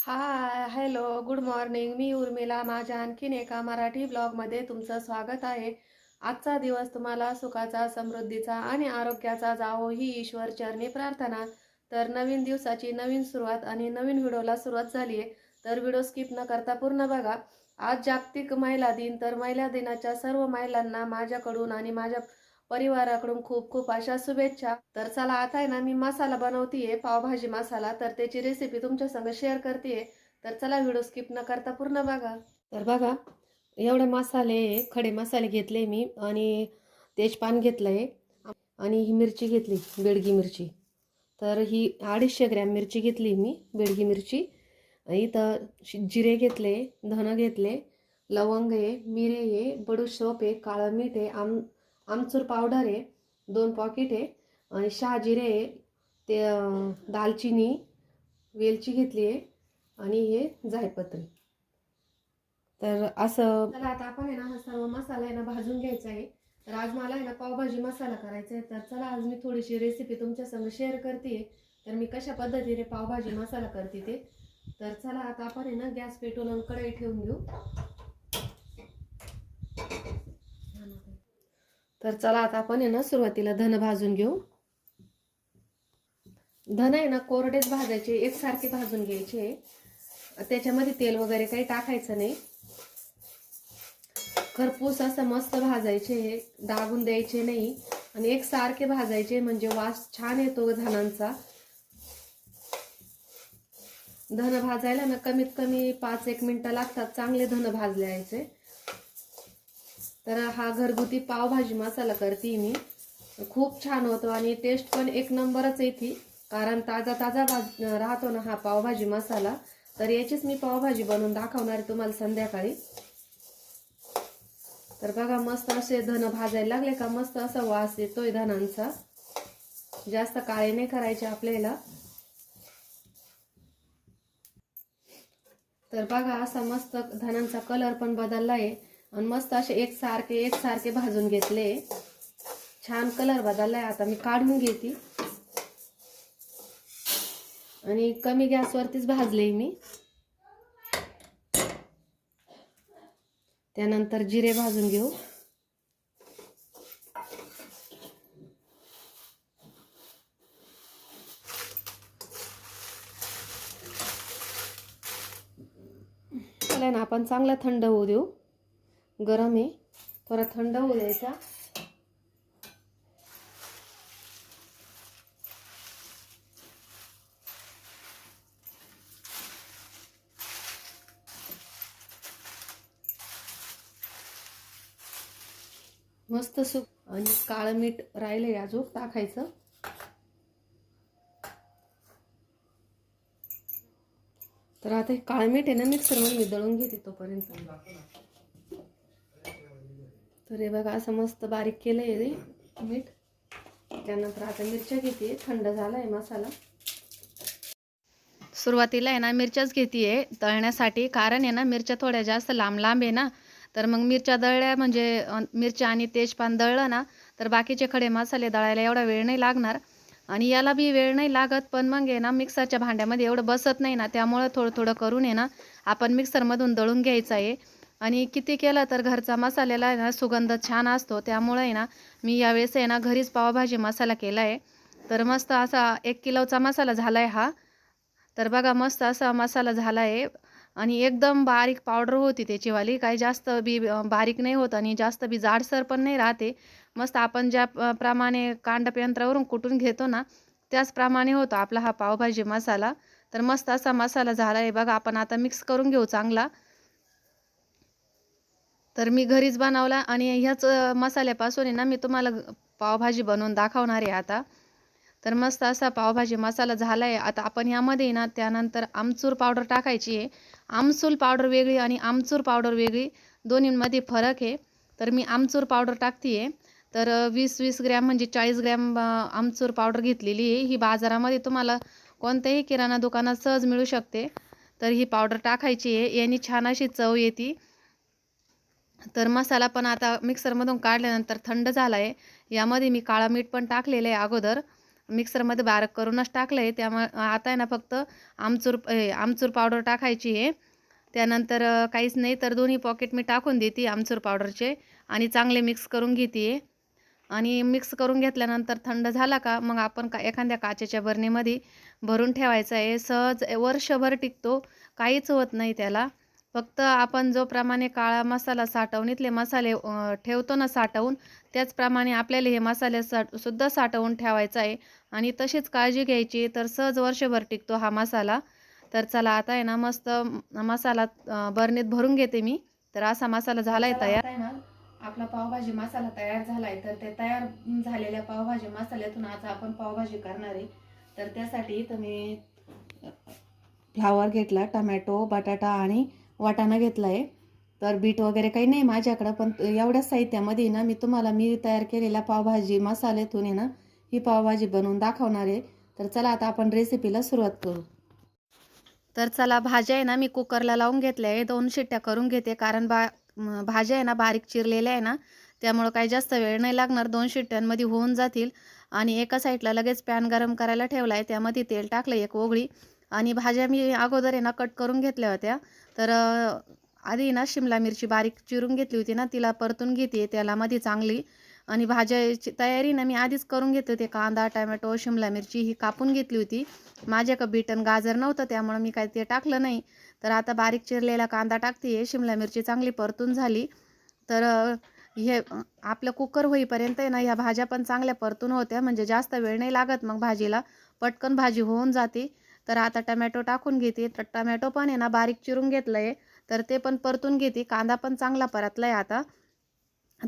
हाय hello good morning मी उर्मिला माझ्या आणखीन एका मराठी ब्लॉगमध्ये तुमचं स्वागत आहे. आजचा दिवस तुम्हाला सुखाचा समृद्धीचा आणि आरोग्याचा जावो ही ईश्वर चरणी प्रार्थना. तर नवीन दिवसाची नवीन सुरुवात आणि नवीन व्हिडिओला सुरुवात झाली आहे. तर व्हिडिओ स्किप न करता पूर्ण बघा. आज जागतिक महिला दिन तर महिला दिनाच्या सर्व महिलांना माझ्याकडून आणि माझ्या परिवाराकडून खूप खूप अशा शुभेच्छा. तर चला आता आहे ना मी मसाला बनवतीये पावभाजी मसाला. तर त्याची रेसिपी तुमच्या संग शेअर करते तर चला व्हिडिओ स्किप न करता पूर्ण बघा. तर बघा एवढे मसाले खडे मसाले घेतले मी आणि तेजपान घेतलंय. आणि ही मिरची घेतली बेडगी मिरची. तर ही अडीचशे ग्रॅम मिरची घेतली मी बेडगी मिरची. इथं शि- जिरे घेतले धनं घेतले लवंग आहे मिरे आहे बडूशोप आहे काळं मीठ आहे आम आमचूर पावडर आहे दोन पॉकेट आहे आणि शहाजिरे आहे ते दालचिनी वेलची घेतली आहे आणि हे जायपत्री. तर असं चला आता आपण आहे ना हा सर्व मसाला आहे ना भाजून घ्यायचा आहे. तर आज मला आहे ना पावभाजी मसाला करायचा आहे. तर चला आज मी थोडीशी रेसिपी तुमच्या संग शेअर करते. तर मी कशा पद्धतीने पावभाजी मसाला करते ते. तर चला आता आपण आहे ना गॅस पेटवून कढई ठेवून घेऊ. तर चला आता आपण आहे ना सुरुवातीला धन भाजून घेऊ. धन आहे ना कोरडेच भाजायचे एकसारखे भाजून घ्यायचे. त्याच्यामध्ये तेल वगैरे काही टाकायचं नाही. खरपूस असं मस्त भाजायचे दागून द्यायचे नाही. आणि एकसारखे भाजायचे म्हणजे वास छान येतो धनांचा. धन भाजायला ना कमीत कमी पाच एक मिनिटं लागतात चांगले धन भाजले यायचे. तर हा घरगुती पावभाजी मसाला करते मी. खूप छान होतो आणि टेस्ट पण एक नंबरच येते कारण ताजा ताजा भाज राहतो ना हा पावभाजी मसाला. तर याचीच मी पावभाजी बनवून दाखवणार आहे तुम्हाला संध्याकाळी. तर बघा मस्त असे धन भाजायला लागले का? मस्त असा वास येतोय धनांचा. जास्त काळे नाही करायचे आपल्याला. तर बघा असा मस्त धनांचा कलर पण बदलला आहे. आणि मस्त असे एकसारखे एकसारखे भाजून घेतले. छान कलर बदललाय. आता मी काढून घेते. आणि कमी गॅसवरतीच भाजले मी. त्यानंतर जिरे भाजून घेऊ. ना आपण चांगला थंड होऊ देऊ. गरम आहे. थोडा थंड होऊ द्यायचा. मस्त सूप आणि काळं मीठ राहिलंय अजून टाकायचं. तर आता हे काळं मीठ आहे ना मिक्सरमध्ये मी दळून घेते तोपर्यंत. तर हे बघा असं मस्त बारीक केलं आहे रे मीठ. त्यानंतर आता मिरच्या घेते. थंड झाला आहे मसाला. सुरुवातीला आहे ना मिरच्याच घेते आहे तळण्यासाठी. कारण आहे ना मिरच्या थोड्या जास्त लांब लांब आहे ना. तर मग मिरच्या दळल्या म्हणजे मिरच्या आणि तेजपान दळलं ना तर बाकीचे खडे मसाले दळायला एवढा वेळ नाही लागणार. आणि याला बी वेळ नाही लागत पण मग आहे ना मिक्सरच्या भांड्यामध्ये एवढं बसत नाही ना त्यामुळं थोडं थोडं करून आहे ना आपण मिक्सरमधून दळून घ्यायचं आहे. आणि किती केलं तर घरचा मसाल्याला आहे ना सुगंध छान असतो. त्यामुळे आहे ना मी यावेळेस आहे ना घरीच पावभाजी मसाला केला आहे. तर मस्त असा एक किलोचा मसाला झाला आहे हा. तर बघा मस्त असा मसाला झाला आहे. आणि एकदम बारीक पावडर होती त्याचीवाली. काही जास्त बी बारीक नाही होत आणि जास्त बी जाडसर पण नाही राहते. मस्त आपण ज्या प्रमाणे कांडप यंत्रावरून कुटून घेतो ना त्याचप्रमाणे होतो आपला हा पावभाजी मसाला. तर मस्त असा मसाला झाला आहे. बघा आपण आता मिक्स करून घेऊ चांगला. तर मी घरीच बनवला आणि ह्याच मसाल्यापासून आहे ना मी तुम्हाला पावभाजी बनवून दाखवणार आहे आता. तर मस्त असा पावभाजी मसाला झाला आहे आता आपण यामध्ये ना त्यानंतर आमचूर पावडर टाकायची आहे. आमसूल पावडर वेगळी आणि आमचूर पावडर वेगळी. दोन्हींमध्ये फरक आहे. तर मी आमचूर पावडर टाकते आहे तर वीस वीस ग्रॅम म्हणजे चाळीस ग्रॅम आमचूर पावडर घेतलेली आहे. ही बाजारामध्ये तुम्हाला कोणत्याही किराणा दुकानात सहज मिळू शकते. तर ही पावडर टाकायची आहे. याने छान अशी चव येते. तर मसाला पण आता मिक्सरमधून काढल्यानंतर थंड झाला आहे यामध्ये मी काळा मीठ पण टाकलेलं आहे अगोदर. मिक्सरमध्ये बारीक करूनच टाकलं आहे त्यामुळे आता आहे ना फक्त आमचूर ए, आमचूर पावडर टाकायची आहे. त्यानंतर काहीच नाही तर दोन्ही पॉकेट मी टाकून देते आमचूर पावडरचे आणि चांगले मिक्स करून घेते. आणि मिक्स करून घेतल्यानंतर थंड झाला का मग आपण का एखाद्या काचेच्या बरणीमध्ये भरून ठेवायचं आहे. सहज वर्षभर टिकतो. काहीच होत नाही त्याला. फक्त आपण जो प्रमाणे काळा मसाला साठवणीतले मसाले ठेवतो ना साठवून त्याचप्रमाणे आपल्याला हे मसाले साठ सुद्धा साठवून ठेवायचा आहे. आणि तशीच काळजी घ्यायची तर सहज वर्षभर टिकतो हा मसाला. तर चला आता आहे ना मस्त मसाला बरणीत भरून घेते मी. तर असा मसाला झाला आहे तयार आपला पावभाजी मसाला तयार झाला आहे तर ते तयार झालेल्या पावभाजी मसाल्यातून आज आपण पावभाजी करणार आहे. तर त्यासाठी इथं मी फ्लावर घेतला टमॅटो बटाटा आणि वाटाणा घेतला आहे तर बीट वगैरे काही नाही माझ्याकडं पण एवढ्या साहित्यामध्ये ना मी तुम्हाला मी तयार केलेल्या पावभाजी मसाल्यातून आहे ना ही पावभाजी बनवून दाखवणार आहे. तर चला आता आपण रेसिपीला सुरुवात करू. तर चला भाज्या आहे ना मी कुकरला लावून घेतल्या आहे. दोन शिट्ट्या करून घेते कारण बा भाज्या आहे ना बारीक चिरलेल्या आहे ना त्यामुळं काही जास्त वेळ नाही लागणार. दोन शिट्ट्यांमध्ये होऊन जातील. आणि एका साईडला लगेच पॅन गरम करायला ठेवला आहे त्यामध्ये तेल टाकलं एक ओघळी आणि भाज्या मी अगोदर आहे ना कट करून घेतल्या होत्या. तर आधी ना शिमला मिरची बारीक चिरून घेतली होती ना तिला परतून घेते तेलामध्ये चांगली. आणि भाज्याची तयारी ना मी आधीच करून घेतली होती कांदा टमॅटो शिमला मिरची ही कापून घेतली होती. माझ्याकडं का बीटन गाजर नव्हतं त्यामुळं मी काय ते टाकलं नाही. तर आता बारीक चिरलेला कांदा टाकते शिमला मिरची चांगली परतून झाली. तर हे आपलं कुकर होईपर्यंत आहे ना ह्या भाज्या पण चांगल्या परतून होत्या म्हणजे जास्त वेळ नाही लागत मग भाजीला. पटकन भाजी होऊन जाते. तर आता टमॅटो टाकून घेते. तर टमॅटो पण आहे ना बारीक चिरून घेतलं आहे तर ते पण परतून घेते. कांदा पण चांगला परतला आहे आता.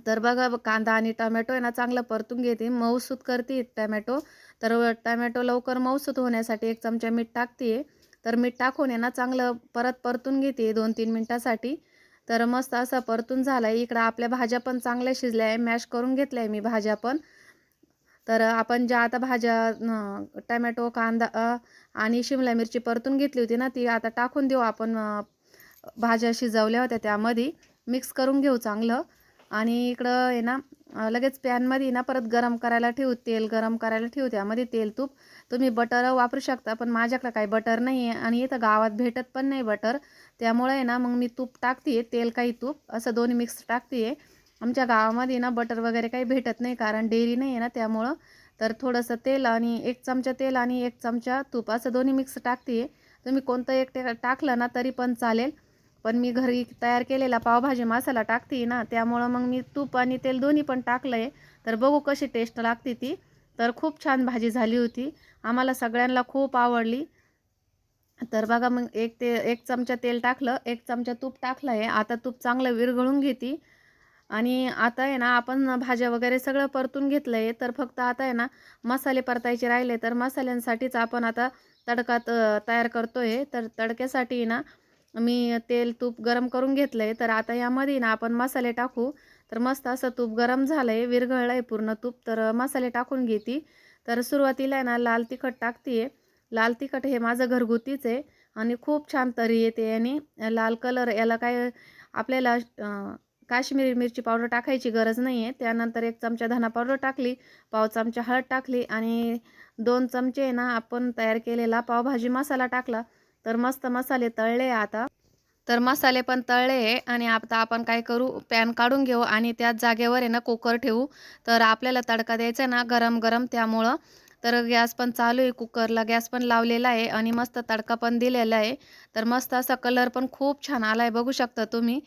तर बघा कांदा आणि टमॅटो आहे ना चांगलं परतून घेते. मऊसूत करते टमॅटो. तर टमॅटो लवकर मऊसूत होण्यासाठी एक चमचा मीठ टाकते. तर मीठ टाकून आहे ना चांगलं परत परतून घेते दोन तीन मिनटासाठी. तर मस्त असं परतून झालं आहे इकडं आपल्या भाज्या पण चांगल्या शिजल्या आहे. मॅश करून घेतल्या आहे मी भाज्या पण. तर आपण ज्या आता भाज्या टमॅटो कांदा आणि शिमला मिरची परतून घेतली होती ना ती आता टाकून देऊ आपण भाज्या शिजवल्या होत्या त्यामध्ये. मिक्स करून घेऊ चांगलं. आणि इकडं आहे ना लगेच पॅनमध्ये ना परत गरम करायला ठेवू तेल गरम करायला ठेवू त्यामध्ये तेल तूप. तुम्ही बटर वापरू शकता पण माझ्याकडं काही बटर नाही आहे आणि इथं गावात भेटत पण नाही बटर त्यामुळे आहे ना मग मी तूप टाकते तेल काही तूप असं दोन्ही मिक्स टाकते आमच्या गावामध्ये ना बटर वगैरे काही भेटत नाही कारण डेअरी नाही आहे ना त्यामुळं. तर थोडंसं तेल आणि एक चमचा तेल आणि एक चमचा तूप असं दोन्ही मिक्स टाकते. तुम्ही कोणतं एक ते टाकलं ना तरी पण चालेल. पण मी घरी तयार केलेला पावभाजी मसाला टाकते ना त्यामुळं मग मी तूप आणि तेल दोन्ही पण टाकलं आहे तर बघू कशी टेस्ट लागते ती. तर खूप छान भाजी झाली होती. आम्हाला सगळ्यांना खूप आवडली. तर बघा मग एक ते एक चमचा तेल टाकलं एक चमचा तूप टाकलं आहे आता तूप चांगलं विरघळून घेते. आणि आता आहे ना आपण भाज्या वगैरे सगळं परतून घेतलं आहे तर फक्त आता आहे ना मसाले परतायचे राहिले तर मसाल्यांसाठीच आपण आता तडका तयार करतो आहे तर तडक्यासाठी ना मी तेल तूप गरम करून घेतलं आहे तर आता यामध्ये ना आपण मसाले टाकू. तर मस्त असं तूप गरम झालं आहे विरघळलं आहे पूर्ण तूप. तर मसाले टाकून घेते. तर सुरुवातीला आहे ना लाल तिखट टाकते लाल तिखट हे माझं घरगुतीच आहे आणि खूप छान तरी येते. आणि लाल कलर याला काय आपल्याला काश्मीरी मिरची पावडर टाकायची गरज नाही आहे त्यानंतर एक चमचा धना पावडर टाकली पाव चमचा हळद टाकली आणि दोन चमचे ना आपण तयार केलेला पावभाजी मसाला टाकला. तर मस्त मसाले तळले आता. तर मसाले पण तळले आहे आणि आता आपण काय करू पॅन काढून घेऊ आणि त्याच जागेवर आहे ना कुकर ठेवू. तर आपल्याला तडका द्यायचा ना गरम गरम त्यामुळं. तर गॅस पण चालू आहे कुकरला गॅस पण लावलेला आहे आणि मस्त तडका पण दिलेला आहे. तर मस्त असा कलर पण खूप छान आला आहे बघू शकता तुम्ही.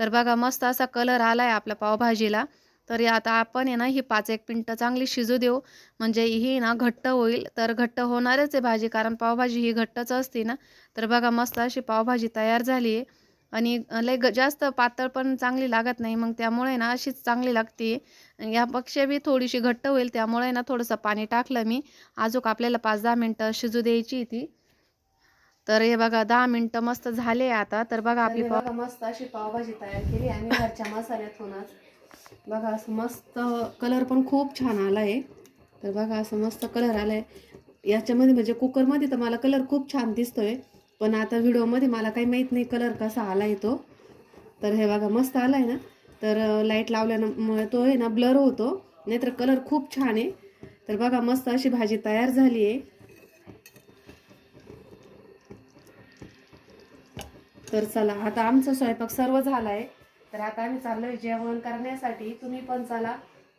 तर बघा मस्त असा कलर आला आहे आपल्या पावभाजीला. तर आता आपण आहे ना ही पाच एक मिनटं चांगली शिजू देऊ. म्हणजे ही ना घट्ट होईल. तर घट्ट होणारच आहे भाजी कारण पावभाजी ही घट्टच असते ना. तर बघा मस्त अशी पावभाजी तयार झाली आहे. आणि लय ग जास्त पातळ पण चांगली लागत नाही. मग त्यामुळे ना अशीच चांगली लागते. यापेक्षा बी थोडीशी घट्ट होईल. त्यामुळे ना थोडंसं पाणी टाकलं मी. अजून आपल्याला पाच दहा मिनटं शिजू द्यायची ती. तर हे बघा दहा मिनटं मस्त झाले आता. तर बघा आपली बघा मस्त अशी पावभाजी तयार केली आणि घरच्या मसाल्यातूनच बघा असं मस्त कलर पण खूप छान आला आहे तर बघा असं मस्त कलर आला आहे याच्यामध्ये म्हणजे कुकरमध्ये तर मला कलर खूप छान दिसतोय. पण आता व्हिडिओमध्ये मला काही माहीत नाही कलर कसा आला आहे तो. तर हे बघा मस्त आला आहे ना. तर लाइट लावल्यामुळे तो आहे ना ब्लर होतो. नाहीतर कलर खूप छान आहे. तर बघा मस्त अशी भाजी तयार झाली आहे. तर चला आता आमचा स्वयंपाक सर्व झाला आहे तर आता आम्ही चाललो आहे जेवण करण्यासाठी. तुम्ही पण चला.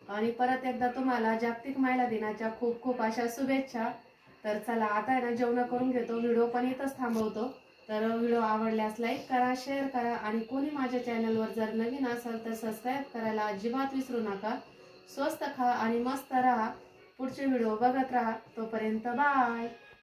आणि परत एकदा तुम्हाला जागतिक महिला दिनाच्या खूप खूप अशा शुभेच्छा. तर चला आता आहे ना जेवण करून घेतो. व्हिडिओ पण इथंच थांबवतो. तर व्हिडिओ आवडल्यास लाईक करा शेअर करा. आणि कोणी माझ्या चॅनलवर जर नवीन असाल तर सबस्क्राईब करायला अजिबात विसरू नका. स्वस्त खा आणि मस्त राहा. पुढचे व्हिडिओ बघत राहा. तोपर्यंत बाय